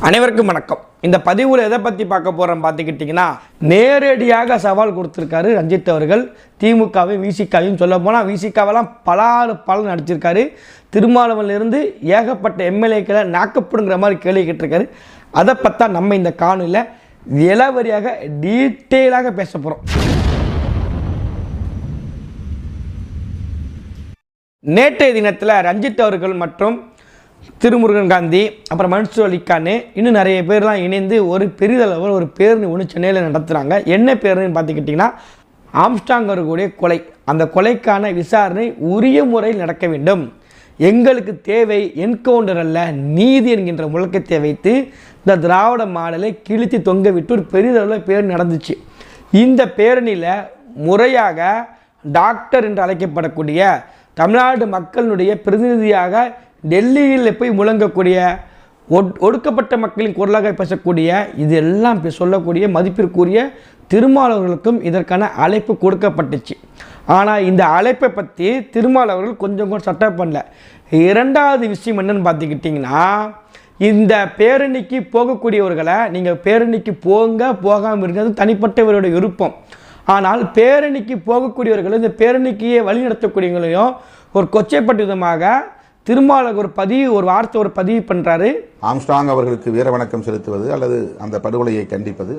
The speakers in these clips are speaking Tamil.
அனைவருக்கும் வணக்கம். இந்த பதிவில் எதை பற்றி பார்க்க போகிறோம் பார்த்துக்கிட்டிங்கன்னா நேரடியாக சவால் கொடுத்துருக்காரு ரஞ்சித் அவர்கள். திமுகவையும் விசிகாவையும் சொல்ல போனால் விசிகாவெல்லாம் பலாறு பலன் நடிச்சிருக்காரு திருமாவளவன்லேருந்து ஏகப்பட்ட எம்எல்ஏக்களை நாக்கப்படுங்கிற மாதிரி கேள்வி கேட்டிருக்காரு. அதை பற்றா நம்ம இந்த காணொலியில் இளவரியாக டீட்டெயிலாக பேச போகிறோம் நேற்றைய தினத்தில் ரஞ்சித் அவர்கள் மற்றும் திருமுருகன் காந்தி அப்புறம் மன்சூர் இன்னும் நிறைய பேர்லாம் இணைந்து ஒரு பெரிதளவில் ஒரு பேரணி ஒன்று சென்னையில் நடத்துகிறாங்க என்ன பேரணின்னு பார்த்துக்கிட்டிங்கன்னா ஆம்ஸ்டாங் அவர்களுடைய கொலை. அந்த கொலைக்கான விசாரணை உரிய முறையில் நடக்க வேண்டும். எங்களுக்கு தேவை என்கவுண்டர் அல்ல நீதி என்கின்ற முழக்கத்தை வைத்து இந்த திராவிட மாடலை கிழித்து தொங்க விட்டு ஒரு பெரிதளவில் பேர் நடந்துச்சு. இந்த பேரணியில் முறையாக டாக்டர் என்று அழைக்கப்படக்கூடிய தமிழ்நாடு மக்களுடைய பிரதிநிதியாக டெல்லியில் போய் முழங்கக்கூடிய ஒட் ஒடுக்கப்பட்ட மக்களின் குரலாக பேசக்கூடிய இது எல்லாம் சொல்லக்கூடிய மதிப்பிற்குரிய திருமாவளவர்களுக்கும் இதற்கான அழைப்பு கொடுக்கப்பட்டுச்சு. ஆனால் இந்த அழைப்பை பற்றி திருமாவளவர்கள் கொஞ்சம் கூட சட்டம் பண்ணல. இரண்டாவது விஷயம் என்னன்னு பார்த்துக்கிட்டிங்கன்னா இந்த பேரணிக்கு போகக்கூடியவர்களை நீங்கள் பேரணிக்கு போங்க போகாமல் இருக்கிறது தனிப்பட்டவருடைய விருப்பம். ஆனால் பேரணிக்கு போகக்கூடியவர்கள் இந்த பேரணிக்கையே வழி நடத்தக்கூடியவங்களையும் ஒரு கொச்சைப்பட்ட விதமாக திருமாவளவன் ஒரு பதிவு ஒரு வார்த்தை ஒரு பதிவு பண்ணுறாரு ஆம்ஸ்டாங் அவர்களுக்கு வீர வணக்கம் செலுத்துவது அல்லது அந்த படுகொலையை கண்டிப்பது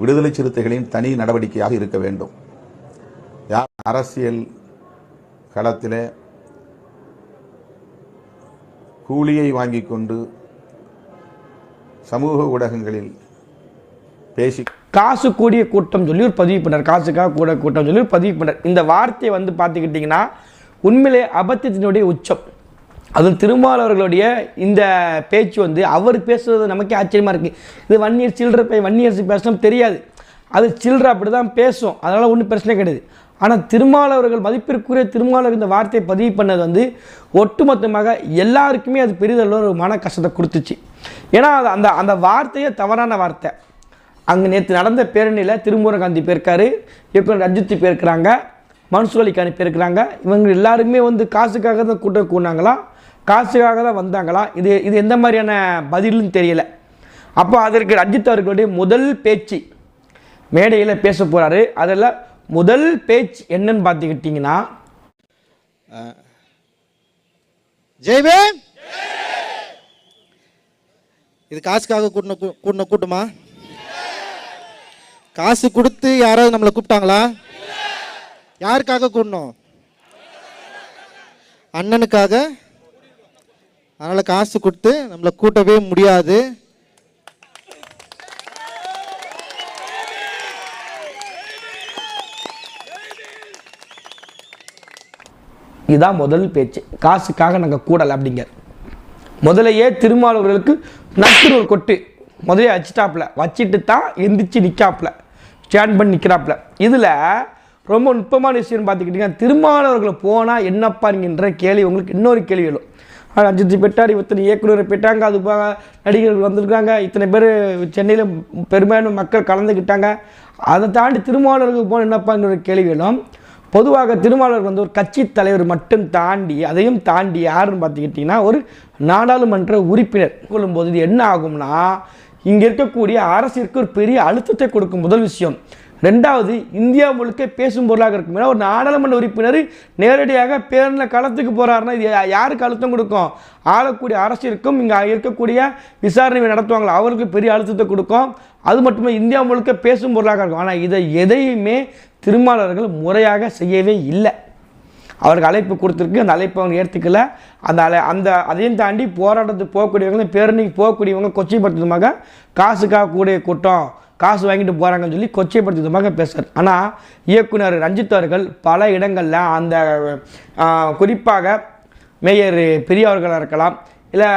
விடுதலை சிறுத்தைகளின் தனி நடவடிக்கையாக இருக்க வேண்டும். யார் அரசியல் களத்திலே கூலியை வாங்கிக் கொண்டு சமூக ஊடகங்களில் பேசி காசு கூடிய கூட்டம் சொல்லி ஒரு பதிவு பண்ணார். காசுக்காக கூட கூட்டம் சொல்லி ஒரு பதிவு பண்ணார். இந்த வார்த்தையை வந்து பார்த்துக்கிட்டிங்கன்னா உண்மையிலே அபத்தத்தினுடைய உச்சம். அதுவும் திருமாவளவர்களுடைய இந்த பேச்சு வந்து அவர் பேசுறது நமக்கே ஆச்சரியமாக இருக்குது இது வன்னியர் சில்லற பை வன்னியரசு பேசணும் தெரியாது. அது சில்லற அப்படி தான் பேசும். அதனால் ஒன்றும் பிரச்சனை கிடையாது. ஆனால் திருமாவளவர்கள் மதிப்பிற்குரிய திருமாவளவர் இந்த வார்த்தையை பதிவு பண்ணது வந்து ஒட்டுமொத்தமாக எல்லாருக்குமே அது பெரிதளவு ஒரு மன கஷ்டத்தை கொடுத்துச்சு. ஏன்னா அது அந்த அந்த வார்த்தையே தவறான வார்த்தை. அங்கே நேற்று நடந்த பேரணியில் திருமுருகன் காந்தி போயிருக்காரு இயக்குனர் ரஞ்சித்து போயிருக்கிறாங்க மன்சூர் அலிகானி போயிருக்கிறாங்க இவங்க எல்லாருமே வந்து காசுக்காக தான் கூட்டம் கூடினாங்களா? காசுக்காக தான் வந்தாங்களா? இது இது எந்த மாதிரியான பதிலும் தெரியல. அப்போ அதற்கு ரஞ்சித் அவர்களுடைய முதல் பேச்சு மேடையில் பேச போகிறாரு அதில் முதல் பேச்சு என்னன்னு பார்த்துக்கிட்டிங்கன்னா ஜெய்வே இது காசுக்காக கூட்டின கூ- கூட்டின கூட்டமா? காசு கொடுத்து யாராவது நம்மளை கூப்பிட்டாங்களா? யாருக்காக கூடணும் அண்ணனுக்காக? அதனால் காசு கொடுத்து நம்மளை கூட்டவே முடியாது. இதுதான் முதல் பேச்சு. காசுக்காக நாங்கள் கூடலை அப்படிங்க. முதலையே திருமாவளவர்களுக்கு நக்குன்னு ஒரு கொட்டு. முதலே வச்சிட்டாப்புல வச்சுட்டு தான் எந்திரிச்சு நிற்காப்புல ஸ்டாண்ட் பண்ணி நிற்கிறாப்புல இதில் ரொம்ப நுட்பமான விஷயம்னு பார்த்துக்கிட்டிங்கன்னா திருமாவளவர்களை போனால் என்னப்பாருங்கிற கேள்வி உங்களுக்கு இன்னொரு கேள்வி எழும். அஜித் பெட்டார் இத்தனை இயக்குனர் பெற்றாங்க. அது போக நடிகர்கள் வந்திருக்காங்க. இத்தனை பேர் சென்னையில் பெரும்பாலான மக்கள் கலந்துக்கிட்டாங்க. அதை தாண்டி திருமாவளருக்கு போன என்னப்பாங்கிற ஒரு பொதுவாக திருமாவளர் வந்து ஒரு கட்சி தலைவர் மட்டும் தாண்டி அதையும் தாண்டி யாருன்னு பார்த்துக்கிட்டிங்கன்னா ஒரு நாடாளுமன்ற உறுப்பினர். கொள்ளும்போது இது என்ன ஆகும்னா இங்கே இருக்கக்கூடிய அரசிற்கு ஒரு பெரிய அழுத்தத்தை கொடுக்கும் முதல் விஷயம். ரெண்டாவது இந்தியா முழுக்க பேசும் பொருளாக இருக்கும். ஏன்னா ஒரு நாடாளுமன்ற உறுப்பினர் நேரடியாக பேரில் களத்துக்கு போகிறாருன்னா இது யாருக்கு அழுத்தம் கொடுக்கும்? ஆளக்கூடிய அரசிற்கும் இங்கே இருக்கக்கூடிய விசாரணை நடத்துவாங்களா? அவருக்கு பெரிய அழுத்தத்தை கொடுக்கும். அது மட்டுமே இந்தியா முழுக்க பேசும் பொருளாக இருக்கும். ஆனால் இதை எதையுமே திருமாவளவர்கள் முறையாக செய்யவே இல்லை. அவருக்கு அழைப்பு கொடுத்துருக்கு. அந்த அழைப்பை அவங்க ஏற்றுக்கல அந்த அலை அந்த அதையும் தாண்டி போராட்டத்துக்கு போகக்கூடியவங்க பேரணிக்கு போகக்கூடியவங்க கொச்சைப்படுத்துமாக காசுக்காக கூடிய கூட்டம் காசு வாங்கிட்டு போகிறாங்கன்னு சொல்லி கொச்சைப்படுத்தி விதமாக பேசுகிறார் ஆனால் இயக்குனர் ரஞ்சித் அவர்கள் பல இடங்களில் அந்த குறிப்பாக மேயர் பெரியவர்களாக இருக்கலாம் இல்லை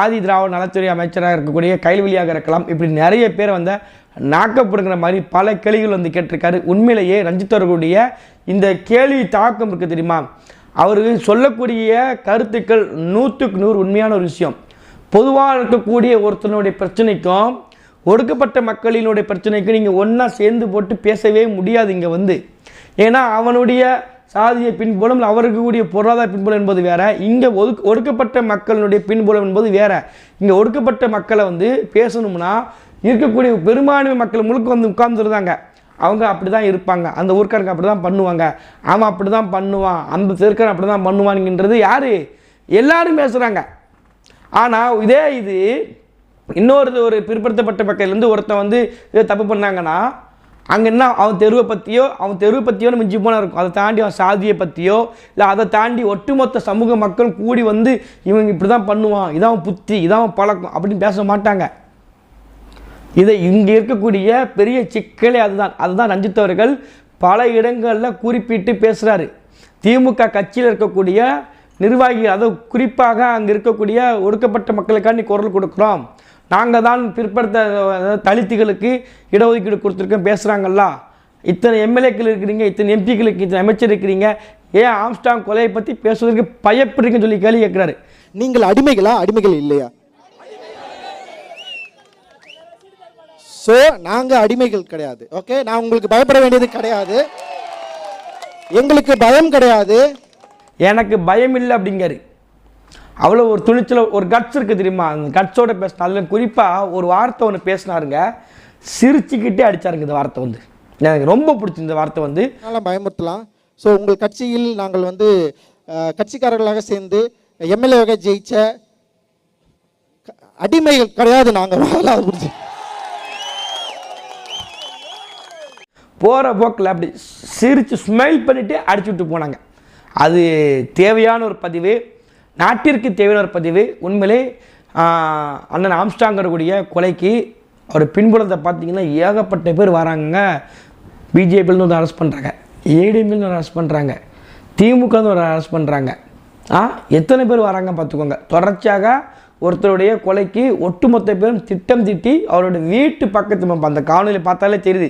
ஆதி திராவிட நலத்துறை அமைச்சராக இருக்கக்கூடிய கைல்வெளியாக இருக்கலாம் இப்படி நிறைய பேர் வந்து நாக்கப்படுங்கிற மாதிரி பல கேள்விகள் வந்து கேட்டிருக்காரு. உண்மையிலேயே ரஞ்சித் அவர்களுடைய இந்த கேள்வி தாக்கம் இருக்குது தெரியுமா? அவர் சொல்லக்கூடிய கருத்துக்கள் நூற்றுக்கு நூறு உண்மையான ஒரு விஷயம். பொதுவாக இருக்கக்கூடிய ஒருத்தனுடைய பிரச்சனைக்கும் ஒடுக்கப்பட்ட மக்களினுடைய பிரச்சனைக்கு நீங்கள் ஒன்றா சேர்ந்து போட்டு பேசவே முடியாது இங்கே வந்து. ஏன்னா அவனுடைய சாதிய பின்புலம் அவருக்கு கூடிய பொருளாதார பின்புலம் என்பது வேற. இங்கே ஒதுக்கு ஒடுக்கப்பட்ட மக்களுடைய பின்புலம் என்பது வேற. இங்கே ஒடுக்கப்பட்ட மக்களை வந்து பேசணும்னா இருக்கக்கூடிய பெரும்பான்மை மக்கள் முழுக்க வந்து உட்கார்ந்துருந்தாங்க. அவங்க அப்படி தான் இருப்பாங்க. அந்த ஊர்க்காரங்க அப்படி தான் பண்ணுவாங்க. அவன் அப்படி தான் பண்ணுவான். அந்த தெருக்காரன் அப்படி தான் பண்ணுவானுங்கன்றது யார்? எல்லாரும் பேசுகிறாங்க ஆனால் இதே இது இன்னொரு ஒரு பிற்படுத்தப்பட்ட பக்கையிலேருந்து ஒருத்தன் வந்து இதை தப்பு பண்ணாங்கன்னா அங்கே என்ன அவன் தெருவை பற்றியோ அவன் தெருவை பற்றியோ மிஞ்சி போனால் இருக்கும். அதை தாண்டி அவன் சாதியை பற்றியோ இல்லை அதை தாண்டி ஒட்டுமொத்த சமூக மக்கள் கூடி வந்து இவங்க இப்படி தான் பண்ணுவான் இதான் அவன் புத்தி இதான் அவன் பழக்கம் அப்படின்னு பேச மாட்டாங்க. இதை இங்கே இருக்கக்கூடிய பெரிய சிக்கலே அதுதான். அதுதான் ரஞ்சித் அவர்கள் பல இடங்களில் குறிப்பிட்டு பேசுகிறாரு திமுக கட்சியில் இருக்கக்கூடிய நிர்வாகி அதை குறிப்பாக அங்கே இருக்கக்கூடிய ஒடுக்கப்பட்ட மக்களுக்காண்டி குரல் கொடுக்குறோம். நாங்கள் தான் பிற்படுத்த தலித்துகளுக்கு இடஒதுக்கீடு கொடுத்துருக்கோம் பேசுகிறாங்கல்ல இத்தனை எம்எல்ஏக்கள் இருக்கிறீங்க இத்தனை எம்பிக்களுக்கு இத்தனை அமைச்சர் இருக்கிறீங்க. ஏன் ஆம்ஸ்டாங் கொலையை பற்றி பேசுவதற்கு பயப்படுறீங்கன்னு சொல்லி கேள்வி கேட்குறாரு. நீங்கள் அடிமைகளா அடிமைகள் இல்லையா? ஸோ நாங்க அடிமைகள் கிடையாது. ஓகே நான் உங்களுக்கு பயப்பட வேண்டியது கிடையாது. எங்களுக்கு பயம் கிடையாது. எனக்கு பயம் இல்லை அப்படிங்காரு அவ்வளோ ஒரு துணிச்சல் ஒரு கட்ஸ் இருக்குது தெரியுமா? அந்த கட்ஸோட பேசின அதில் குறிப்பாக ஒரு வார்த்தை ஒன்று பேசினாருங்க. சிரிச்சுக்கிட்டே அடிச்சாருங்க இந்த வார்த்தை வந்து. எனக்கு ரொம்ப பிடிச்சி இந்த வார்த்தை வந்து. அதனால பயமுறுத்தலாம். ஸோ உங்கள் கட்சியில் நாங்கள் வந்து கட்சிக்காரர்களாக சேர்ந்து எம்எல்ஏவாக ஜெயிச்ச க- அடிமைகள் கிடையாது நாங்கள். முதலாவது புரிஞ்சு போகிற போக்கில் அப்படி சிரித்து ஸ்மைல் பண்ணிவிட்டு அடிச்சு விட்டு போனாங்க. அது தேவையான ஒரு பதிவு. நாட்டிற்கு தேவையான ஒரு பதிவு உண்மையிலே அண்ணன் ஆம்ஸ்டாங்கக்கூடிய கொலைக்கு அவர் பின்புலத்தை பார்த்தீங்கன்னா ஏகப்பட்ட பேர் வராங்க பிஜேபியிலேருந்து வந்து அரெஸ்ட் பண்ணுறாங்க ஏடிஎம்லேருந்து ஒரு அரெஸ்ட் பண்ணுறாங்க திமுகலேருந்து ஒரு அரெஸ்ட் பண்ணுறாங்க ஆ எத்தனை பேர் வராங்க பார்த்துக்கோங்க. தொடர்ச்சியாக ஒருத்தருடைய கொலைக்கு ஒட்டுமொத்த பேரும் திட்டம் திட்டி அவருடைய வீட்டு பக்கத்து ம- அந்த காணொலி பார்த்தாலே தெரியுது.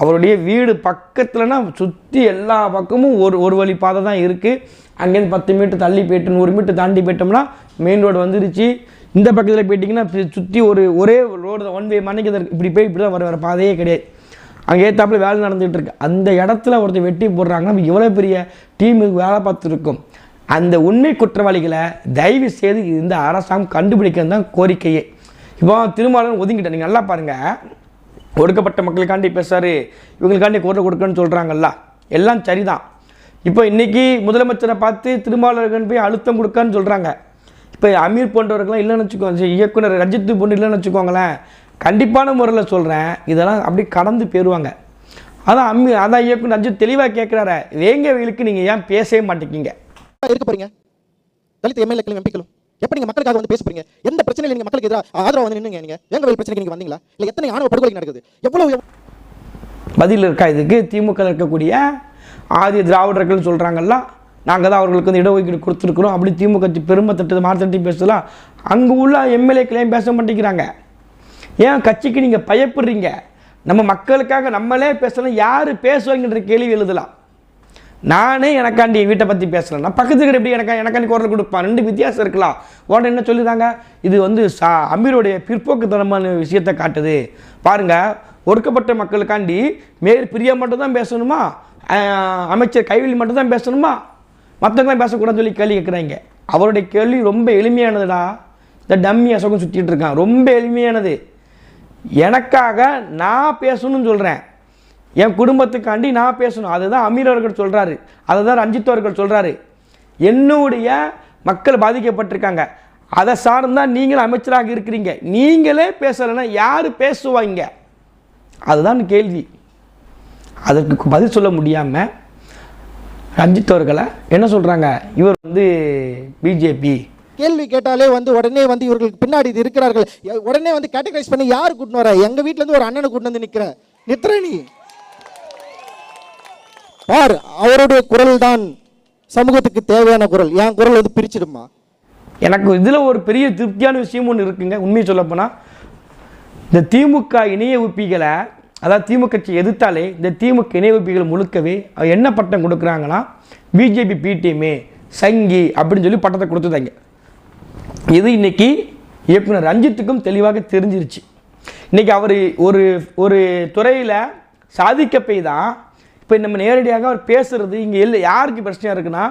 அவருடைய வீடு பக்கத்துலனா சுற்றி எல்லா பக்கமும் ஒரு ஒரு வழி பாதை தான் இருக்குது அங்கேருந்து பத்து மீட்டர் தள்ளி போயிட்டு ஒரு மீட்டர் தாண்டி போயிட்டோம்னா மெயின் ரோடு வந்துருச்சு. இந்த பக்கத்தில் போயிட்டிங்கன்னா சுற்றி ஒரு ஒரே ரோடு ஒன் வே மணிக்கு இப்படி போய் இப்படி தான் வர வர பாதையே கிடையாது. அங்கே ஏற்றாப்புல வேலை நடந்துகிட்டு இருக்கு. அந்த இடத்துல ஒருத்தர் வெட்டி போடுறாங்கன்னா இவ்வளோ பெரிய டீமுக்கு வேலை பார்த்துருக்கும். அந்த உண்மை குற்றவாளிகளை தயவு செய்து இந்த அரசாங்கம் கண்டுபிடிக்கிறது தான் கோரிக்கையே. இப்போ திருமாவளவன் ஒதுங்கிட்டேன். நீங்கள் நல்லா பாருங்கள் ஒடுக்கப்பட்ட மக்களுக்காண்டி பேசுகிறாரு இவங்களுக்காண்டி குரல் கொடுக்கணும்னு சொல்கிறாங்கல்ல எல்லாம் சரிதான். இப்போ இன்றைக்கி முதலமைச்சரை பார்த்து திருமாவளவன் போய் அழுத்தம் கொடுக்கான்னு சொல்கிறாங்க இப்போ அமீர் போன்றவர்கள்லாம் இல்லைன்னு வச்சுக்கோங்க. இயக்குனர் ரஞ்சித் பொண்ணு இல்லைன்னு வச்சுக்கோங்களேன். கண்டிப்பான முறையில் சொல்கிறேன் இதெல்லாம் அப்படி கடந்து போயிடுவாங்க அதான் அம்மி அதான் இயக்குனர் ரஞ்சித் தெளிவாக கேட்குறாரு வேங்கவைகளுக்கு நீங்கள் ஏன் பேசவே மாட்டேங்கிங்க இருக்க போகிறீங்க தலித் எம்எல்ஏக்களும் எம்பிக்களும். எப்படி நீங்க மக்களுக்காக வந்து பேச போறீங்க எந்த பிரச்சனையில நீங்க மக்களுக்கு எதிராக ஆதரவு வந்து நின்னுங்க நீங்க? வேங்க வேலை பிரச்சனைக்கு நீங்க வந்தீங்களா? இல்ல எத்தனை ஆணவ படுகொலை நடக்குது? எவ்வளவு பதில் இருக்கா இதுக்கு? திமுக இருக்கக்கூடிய ஆதி திராவிடர்கள் சொல்கிறாங்கல்ல நாங்கள் தான் அவர்களுக்கு வந்து இடஒதுக்கீடு கொடுத்துருக்குறோம். அப்படி திமுக பெருமை தட்டு மாற்றட்டி பேசலாம் அங்கே உள்ள எம்எல்ஏக்களையும் பேச மாட்டேங்கிறாங்க. ஏன் கட்சிக்கு நீங்கள் பயப்படுறீங்க? நம்ம மக்களுக்காக நம்மளே பேசலாம் யார் பேசுவாங்கன்ற கேள்வி எழுதலாம். நானே எனக்காண்டி வீட்டை பற்றி பேசலாம் பக்கத்து வீடு எப்படி எனக்கா எனக்காண்டி குரல் கொடுப்பான் ரெண்டு வித்தியாசம் இருக்கலாம். உடனே என்ன சொல்லிதாங்க? இது வந்து சா அமீருடைய பிற்போக்குத்தனமான விஷயத்தை காட்டுது. பாருங்கள் ஒடுக்கப்பட்ட மக்களுக்காண்டி மேல் பிரியா மட்டும் தான் பேசணுமா அமைச்சர் கைவில் மட்டும் தான் பேசணுமா? மற்றவங்களாம் பேசக்கூடாதுன்னு சொல்லி கேள்வி கேட்குறாங்க அவருடைய கேள்வி ரொம்ப எளிமையானதுடா. இந்த டம்மி அசோகம் சுற்றிட்டு இருக்கான். ரொம்ப எளிமையானது. எனக்காக நான் பேசணும்னு சொல்கிறேன் என் குடும்பத்துக்காண்டி நான் பேசணும். அதுதான் அமீர் அவர்கள் சொல்கிறாரு அதை தான் ரஞ்சித் அவர்கள் சொல்கிறாரு என்னுடைய மக்கள் பாதிக்கப்பட்டிருக்காங்க. அதை சார்ந்தா நீங்களும் அமைச்சராக இருக்கிறீங்க. நீங்களே பேசலைன்னா யார் பேசுவாங்க? அதுதான் கேள்வி. அதற்கு பதில் சொல்ல முடியாமல் ரஞ்சித் அவர்களை என்ன சொல்கிறாங்க இவர் வந்து பிஜேபி கேள்வி கேட்டாலே வந்து உடனே வந்து இவர்களுக்கு பின்னாடி இது இருக்கிறார்கள். உடனே வந்து கேட்டகரைஸ் பண்ணி யார் கூட்டின்னு வர? எங்கள் வீட்டிலேருந்து இருந்து ஒரு அண்ணனை கூட்டிட்டு வந்து நிக்கிற. நித்ரணி. ஆர் பார் அவருடைய குரல் தான் சமூகத்துக்கு தேவையான குரல். என் குரல் வந்து பிரிச்சிடுமா? எனக்கு இதில் ஒரு பெரிய திருப்தியான விஷயம் ஒன்று இருக்குங்க. உண்மையை சொல்லப்போனால் இந்த திமுக இணைய உப்பிகளை அதாவது திமுக கட்சி எதிர்த்தாலே இந்த திமுக இணைய ஒப்பிகள் முழுக்கவே என்ன பட்டம் கொடுக்குறாங்கன்னா பிஜேபி பிடிஎம்ஏ சங்கி அப்படின்னு சொல்லி பட்டத்தை கொடுத்துதாங்க இது இன்னைக்கு இயக்குனர் ரஞ்சித்துக்கும் தெளிவாக தெரிஞ்சிருச்சு. இன்றைக்கி அவர் ஒரு ஒரு துறையில் சாதிக்க போய் தான் இப்போ நம்ம நேரடியாக அவர் பேசுறது இங்கே இல்லை யாருக்கு பிரச்சனையாக இருக்குன்னா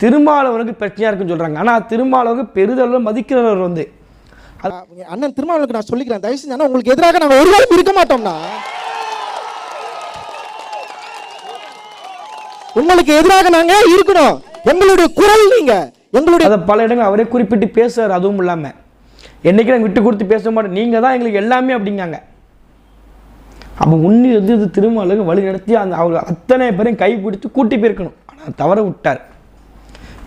திருமாவளவனுக்கு பிரச்சனையாக இருக்குன்னு சொல்கிறாங்க ஆனால் திருமாவளவனுக்கு பெரிதளவு மதிக்கிறவர் வந்து. அண்ணன் திருமாவளவனுக்கு நான் சொல்லிக்கிறேன். தயவு செஞ்சு உங்களுக்கு எதிராக நாங்கள் ஒரு காலம் இருக்க மாட்டோம்னா உங்களுக்கு எதிராக நாங்க இருக்கணும். எங்களுடைய குரல் நீங்க. எங்களுடைய அதை பல இடங்கள் அவரே குறிப்பிட்டு பேசுறாரு அதுவும் இல்லாமல் என்னைக்கு நாங்கள் விட்டு கொடுத்து பேச மாட்டோம். நீங்கள் தான் எங்களுக்கு எல்லாமே அப்படிங்காங்க. அப்போ உன்னி வந்து இது வழி நடத்தி அந்த அவங்க அத்தனை பேரையும் கை பிடித்து கூட்டி போயிருக்கணும். ஆனால் தவற விட்டார்.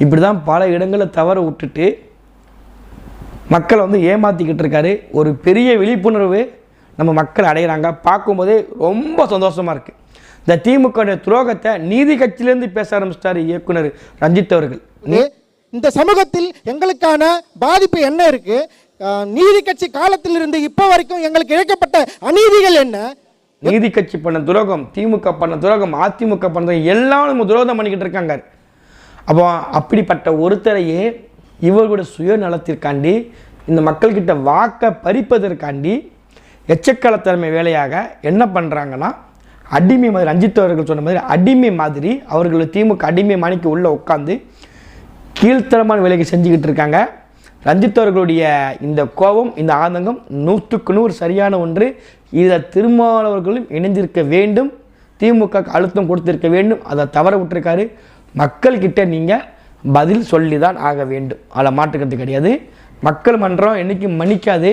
இப்படி தான் பல இடங்களில் தவற விட்டுட்டு மக்களை வந்து ஏமாற்றிக்கிட்டு இருக்காரு. ஒரு பெரிய விழிப்புணர்வு நம்ம மக்கள் அடைகிறாங்க பார்க்கும்போதே ரொம்ப சந்தோஷமாக இருக்குது இந்த திமுக துரோகத்தை நீதி கட்சியிலேருந்து பேச ஆரம்பிச்சிட்டாரு இயக்குனர் ரஞ்சித் அவர்கள். இந்த சமூகத்தில் எங்களுக்கான பாதிப்பு என்ன இருக்குது நீதி கட்சி காலத்திலிருந்து இப்போ வரைக்கும் எங்களுக்கு இழைக்கப்பட்ட அநீதிகள் என்ன? நீதி கட்சி பண்ண துரோகம் திமுக பண்ண துரோகம் அதிமுக பண்ண துரோகம் எல்லாம் நம்ம துரோகம் பண்ணிக்கிட்டு இருக்காங்க. அப்போ அப்படிப்பட்ட ஒருத்தரையே இவர்களுடைய சுயநலத்திற்காண்டி இந்த மக்கள்கிட்ட வாக்கை பறிப்பதற்காண்டி எச்சக்கலத்தன்மை வேலையாக என்ன பண்ணுறாங்கன்னா அடிமை மாதிரி ரஞ்சித் அவர்கள் சொன்ன மாதிரி அடிமை மாதிரி அவர்கள் திமுக அடிமை மணிக்கு உள்ளே உட்காந்து கீழ்த்தரமான வேலைக்கு செஞ்சுக்கிட்டு இருக்காங்க. ரஞ்சித் அவர்களுடைய இந்த கோபம் இந்த ஆதங்கம் நூற்றுக்கு நூறு சரியான ஒன்று. இதில் திருமாவளவர்களும் இணைந்திருக்க வேண்டும். திமுக அழுத்தம் கொடுத்திருக்க வேண்டும். அதை தவற விட்டுருக்காரு. மக்கள்கிட்ட நீங்கள் பதில் சொல்லி தான் ஆக வேண்டும். அதில் மாற்றுக்கிறது கிடையாது. மக்கள் மன்றம் என்றைக்கும் மன்னிக்காது.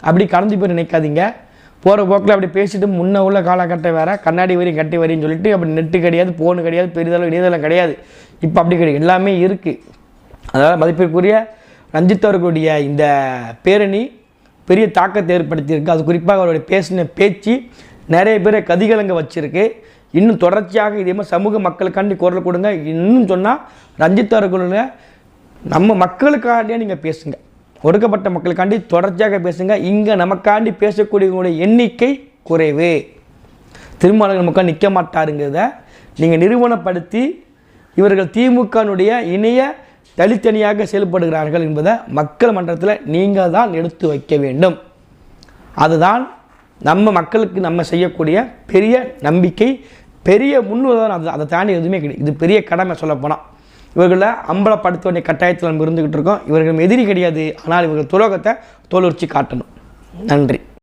அப்படி கடந்து போய் நினைக்காதீங்க. போகிற போக்கில் அப்படி பேசிட்டு முன்ன உள்ள காலகட்டம் வேற. கண்ணாடி வரி கட்டி வரின்னு சொல்லிட்டு அப்படி நெட்டு கிடையாது ஃபோனு கிடையாது பெரிதளவு இணையதளம் கிடையாது. இப்போ அப்படி கிடையாது. எல்லாமே இருக்குது அதனால் மதிப்பிற்குரிய ரஞ்சித் அவர்களுடைய இந்த பேரணி பெரிய தாக்கத்தை ஏற்படுத்தியிருக்கு. அது குறிப்பாக அவருடைய பேசின பேச்சு நிறைய பேரை கதிகலங்க வச்சுருக்கு. இன்னும் தொடர்ச்சியாக இதே மாதிரி சமூக மக்களுக்காண்டி குரல் கொடுங்க. இன்னும் சொன்னால் ரஞ்சித் அவர்களுடைய நம்ம மக்களுக்காண்டியே நீங்கள் பேசுங்க. ஒடுக்கப்பட்ட மக்களுக்காண்டி தொடர்ச்சியாக பேசுங்க. இங்கே நமக்காண்டி பேசக்கூடியவங்களுடைய எண்ணிக்கை குறைவு. திருமாவளவன் நமக்காக நிற்க மாட்டாருங்கிறத நீங்கள் நிறுவனப்படுத்தி இவர்கள் திமுகனுடைய இணைய தனித்தனியாக செயல்படுகிறார்கள் என்பதை மக்கள் மன்றத்தில் நீங்கள் தான் எடுத்து வைக்க வேண்டும். அதுதான் நம்ம மக்களுக்கு நம்ம செய்யக்கூடிய பெரிய நம்பிக்கை பெரிய முன்னுதாரணம் அது. அதை தாண்டி எதுவுமே கிடையாது. இது பெரிய கடமை சொல்லப்போனால் இவர்களை அம்பலப்படுத்த வேண்டிய கட்டாயத்தில் நம்ம இருந்துக்கிட்டு இருக்கோம். இவர்கள் எதிரி கிடையாது. ஆனால் இவர்கள் துரோகத்தை தோலுரிச்சு காட்டணும். நன்றி.